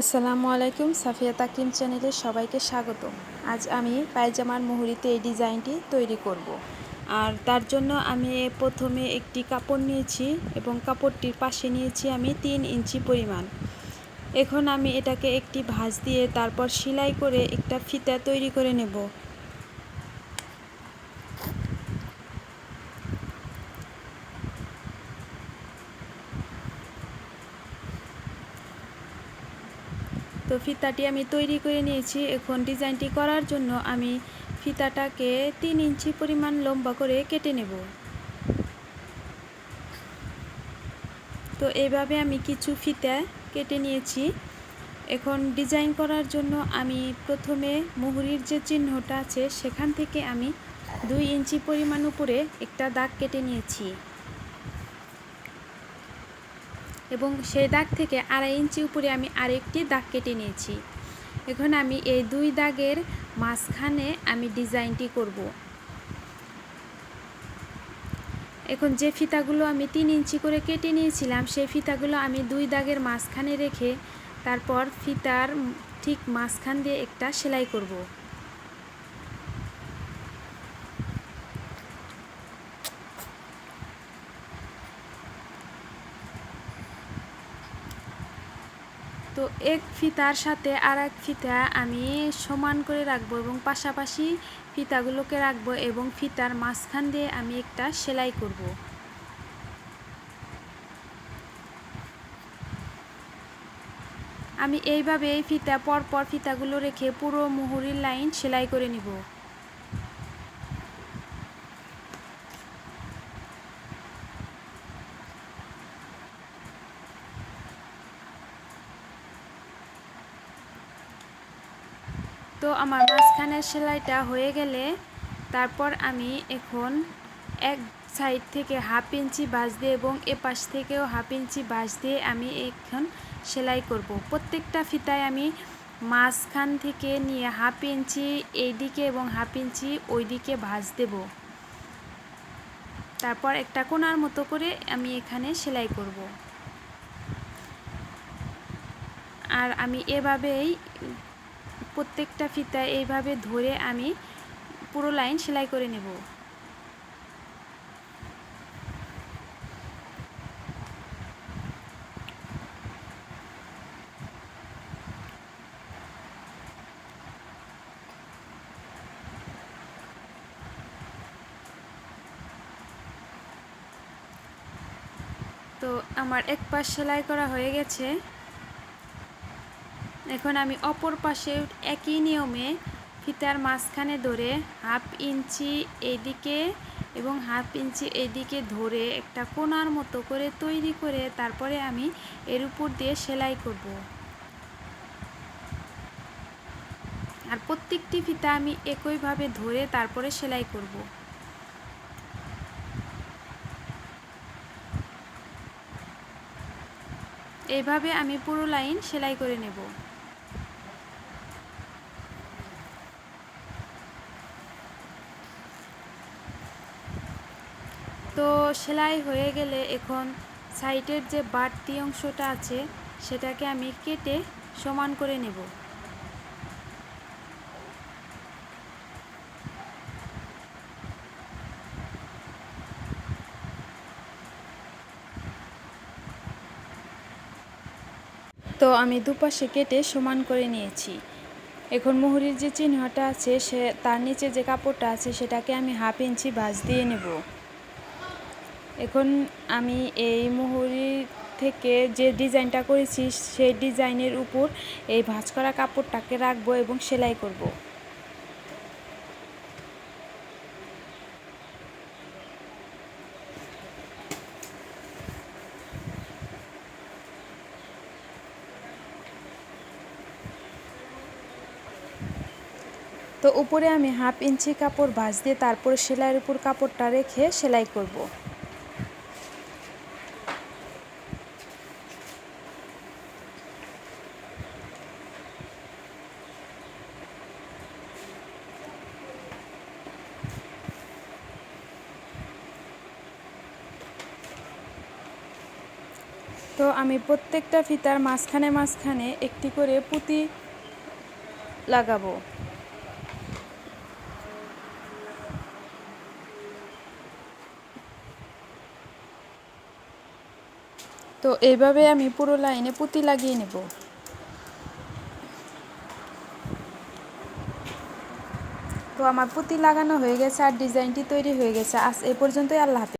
আসসালামু আলাইকুম, সাফিয়া তাকিম চ্যানেলে সবাইকে স্বাগত। আজ আমি পায়জামার মুহুরিতে এই ডিজাইনটি তৈরি করব। আর তার জন্য আমি প্রথমে একটি কাপড় নিয়েছি এবং কাপড়টির পাশে নিয়েছি আমি তিন ইঞ্চি পরিমাণ। এখন আমি এটাকে একটি ভাঁজ দিয়ে তারপর সেলাই করে একটা ফিতা তৈরি করে নেব। তো ফিতাটি আমি তৈরি করে নিয়েছি। এখন ডিজাইনটি করার জন্য আমি ফিতাটাকে তিন ইঞ্চি পরিমাণ লম্বা করে কেটে নেব। তো এইভাবে আমি কিছু ফিতা কেটে নিয়েছি। এখন ডিজাইন করার জন্য আমি প্রথমে মুহুরির যে চিহ্নটা আছে, সেখান থেকে আমি দুই ইঞ্চি পরিমাণ উপরে একটা দাগ কেটে নিয়েছি। এবং সেই দাগ থেকে আড়াই ইঞ্চি উপরে আমি আরেকটি দাগ কেটে নিয়েছি। এখন আমি এই দুই দাগের মাঝখানে আমি ডিজাইনটি করব। এখন যে ফিতাগুলো আমি তিন ইঞ্চি করে কেটে নিয়েছিলাম, সেই ফিতাগুলো আমি দুই দাগের মাঝখানে রেখে তারপর ফিতার ঠিক মাঝখান দিয়ে একটা সেলাই করব। তো এক ফিতার সাথে আর এক ফিতা আমি সমান করে রাখব এবং পাশাপাশি ফিতাগুলোকে রাখব এবং ফিতার মাঝখান দিয়ে আমি একটা সেলাই করব। আমি এইভাবে এই ফিতা পরপর ফিতাগুলো রেখে পুরো মুহুরির লাইন সেলাই করে নিব তো আমার মাঝখানের সেলাইটা হয়ে গেলে তারপর আমি এখন এক সাইড থেকে হাফ ইঞ্চি বাঁশ দিয়ে এবং এ পাশ থেকেও হাফ ইঞ্চি বাঁশ দিয়ে আমি এখন সেলাই করব। প্রত্যেকটা ফিতায় আমি মাঝখান থেকে নিয়ে হাফ ইঞ্চি এইদিকে এবং হাফ ইঞ্চি ওই দিকে ভাঁজ দেব। তারপর একটা কোনার মতো করে আমি এখানে সেলাই করব। আর আমি এভাবেই প্রত্যেকটা ফিতা এইভাবে ধরে আমি পুরো লাইন সেলাই করে নেব। তো আমার এক পাশ সেলাই করা হয়ে গেছে। এখন আমি অপর পাশে একই নিয়মে ফিতার মাঝখানে ধরে হাফ ইঞ্চি এদিকে এবং হাফ ইঞ্চি এদিকে ধরে একটা কোনার মতো করে তৈরি করে তারপরে আমি এর উপর দিয়ে সেলাই করব। আর প্রত্যেকটি ফিতা আমি একইভাবে ধরে তারপরে সেলাই করব। এইভাবে আমি পুরো লাইন সেলাই করে নেব। তো সেলাই হয়ে গেলে এখন সাইডের যে বাড়তি অংশটা আছে, সেটাকে আমি কেটে সমান করে নেব। তো আমি দুপাশে কেটে সমান করে নিয়েছি। এখন মুহুরির যে চিহ্নটা আছে, সে তার নিচে যে কাপড়টা আছে, সেটাকে আমি হাফ ইঞ্চি ভাঁজ দিয়ে নেব। এখন আমি এই মুহুরি থেকে যে ডিজাইনটা করেছি, সেই ডিজাইনের উপর এই ভাঁজ করা কাপড়টাকে রাখব এবং সেলাই করব। তো উপরে আমি হাফ ইঞ্চি কাপড় ভাঁজ দিয়ে তারপর সেলাইয়ের উপর কাপড়টা রেখে সেলাই করব। তো আমি প্রত্যেকটা ফিতার মাঝখানে মাঝখানে একটি করে পুঁতি লাগাবো। তো এইভাবে আমি পুরো লাইনে পুঁতি লাগিয়ে নেব। তো আমার পুঁতি লাগানো হয়ে গেছে আর ডিজাইনটি তৈরি হয়ে গেছে। আজ এ পর্যন্তই, আল্লাহ